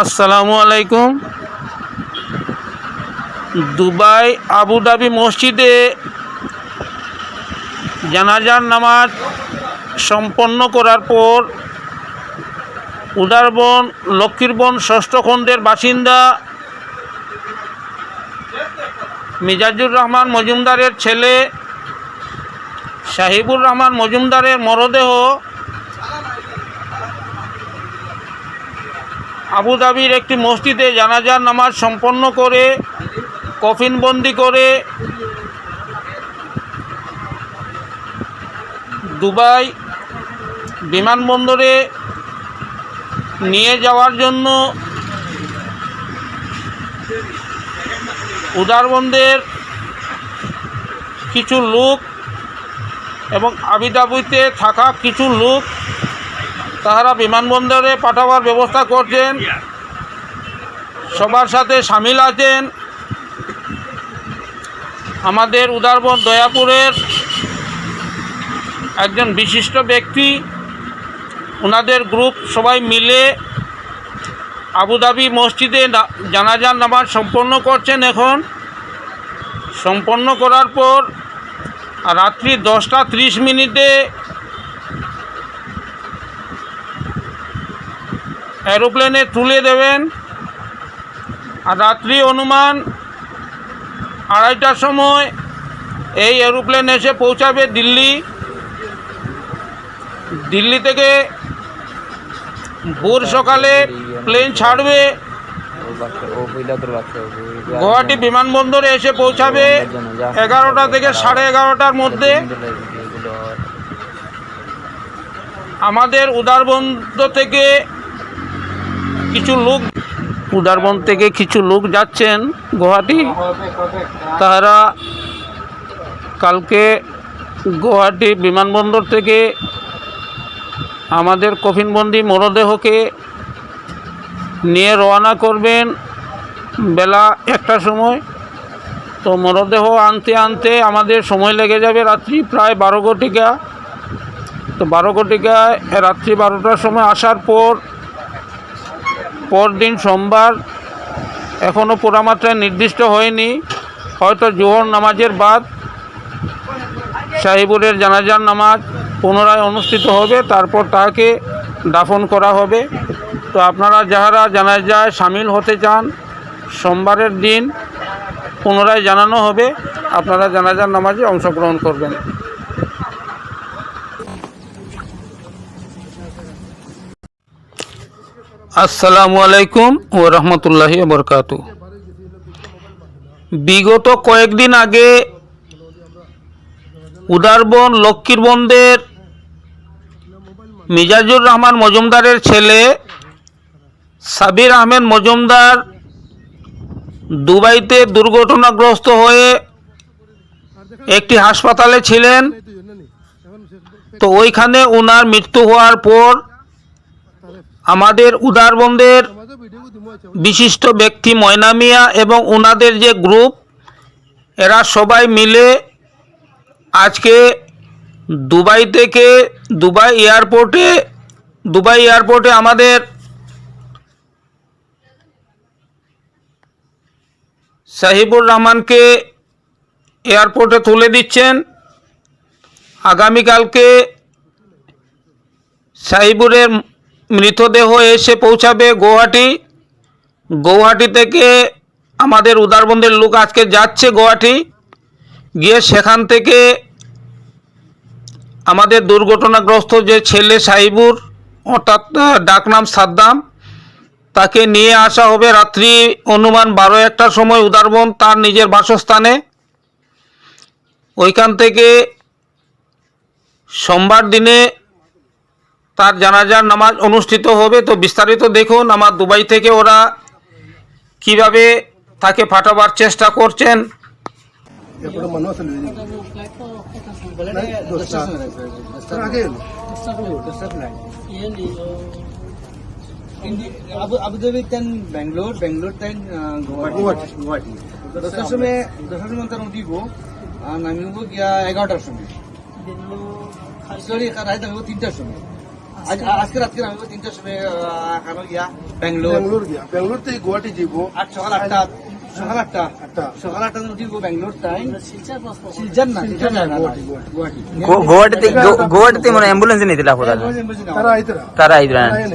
আসসালামু আলাইকুম। Dubai Abu Dhabi মসজিদে জানাজার নামাজ সম্পন্ন করার পর উদারবন লক্ষ্মীরবন ষষ্ঠ খণ্ডের বাসিন্দা মিজাজুর রহমান মজুমদারের ছেলে, সাহিবুর রহমান মজুমদারের মরদেহ আবুধাবির একটি মসজিদে জানাজার নামাজ সম্পন্ন করে, কফিনবন্দি করে দুবাই বিমানবন্দরে নিয়ে যাওয়ার জন্য উদারবন্দের কিছু লোক এবং আবিদাবুতে থাকা কিছু লোক তাহারা বিমানবন্দরে পাঠাবার ব্যবস্থা করছেন। সবার সাথে সামিল আছেন। আমাদের উদারবন দয়াপুরের একজন বিশিষ্ট ব্যক্তি ওনাদের গ্রুপ সবাই মিলে আবুধাবি মসজিদে জানাজার নামাজ সম্পন্ন করছেন এখন। সম্পন্ন করার পর, রাত্রি দশটা ত্রিশ মিনিটে এরোপ্লেনে তুলে দেবেন। আর রাত্রি অনুমান আড়াইটার সময় এই এরোপ্লেন এসে পৌঁছাবে দিল্লি। দিল্লি থেকে ভোর সকালে প্লেন ছাড়বে। গুয়াহাটি বিমানবন্দরে এসে পৌঁছাবে এগারোটা থেকে সাড়ে এগারোটার মধ্যে। আমাদের উদারবন্দ থেকে কিছু লোক উদারবন থেকে কিছু লোক যাচ্ছেন গুয়াহাটি। তারা কালকে গুয়াহাটি বিমানবন্দর থেকে আমাদের কফিনবন্দি মরদেহকে নিয়ে রওনা করবেন বেলা একটার সময়। তো মরদেহ আনতে আনতে আমাদের সময় লেগে যাবে রাত্রি প্রায় বারো ঘটিকা। তো বারো ঘটিকায় রাত্রি বারোটার সময় আসার পর পরদিন সোমবার এখনও পুরামাত্রায় নির্দিষ্ট হয়নি। হয়তো জোহর নামাজের বাদ সাহিবুরের জানাজার নামাজ পুনরায় অনুষ্ঠিত হবে, তারপর তাকে দাফন করা হবে। তো আপনারা যাহারা জানাজায় সামিল হতে চান, সোমবারের দিন পুনরায় জানানো হবে। আপনারা জানাজার নামাজে অংশগ্রহণ করবেন। আসসালামু আলাইকুম ও রহমতুল্লাহি বরকাত। বিগত কয়েকদিন আগে উদারবন লক্ষ্মীর লক্ষ্মীরবন্দের মিজাজুর রহমান মজুমদারের ছেলে সাবির আহমেদ মজুমদার দুবাইতে দুর্ঘটনাগ্রস্ত হয়ে একটি হাসপাতালে ছিলেন। তো ওইখানে ওনার মৃত্যু হওয়ার পর আমাদের উদারবন্দের বিশিষ্ট ব্যক্তি ময়না মিয়া এবং ওনাদের যে গ্রুপ, এরা সবাই মিলে আজকে দুবাই থেকে দুবাই এয়ারপোর্টে দুবাই এয়ারপোর্টে আমাদের সাহিবুর রহমানকে এয়ারপোর্টে তুলে দিচ্ছেন। আগামীকালকে সাহিবুরের মৃতদেহ এসে পৌঁছাবে গৌহাটি। গৌহাটি থেকে আমাদের উদারবন্দের লোক আজকে যাচ্ছে গৌহাটি। গিয়ে সেখান থেকে আমাদের দুর্ঘটনাগ্রস্ত যে ছেলে সাহিবুর, অর্থাৎ ডাকনাম সাদ্দাম, তাকে নিয়ে আসা হবে রাত্রি অনুমান বারো একটার সময় উদারবন, তার নিজের বাসস্থানে। ওইখান থেকে সোমবার দিনে তার জানাজার নামাজ অনুষ্ঠিত হবে। তো বিস্তারিত দেখুন আমার দুবাই থেকে ওরা কীভাবে তাকে পাঠাবার চেষ্টা করছেন। আবুধাবি তেন তেন দশটার সময় দশটার সময় তার উঠিব নামিব গিয়া এগারোটার সময়। সরি রাত নামিব তিনটার সময়। আজকে রাত্রে আমি তিনটার সময় এখানে গিয়া ব্যাঙ্গালোর ব্যাঙ্গালোর গিয়া। ব্যাঙ্গালোর থেকে গুয়াহাটি যাব আর সকাল আটটা হ্যাঁ। সকাল আটটা। আটটা। সকাল আটটা উঠিব ব্যাঙ্গালোর টাইম শিলচর না শিলচর না গুয়াহাটি গুয়াহাটি। গুয়াহাটিতে মানে অ্যাম্বুলেন্স নিয়ে তারা তারা আইতরা হ্যাঁ।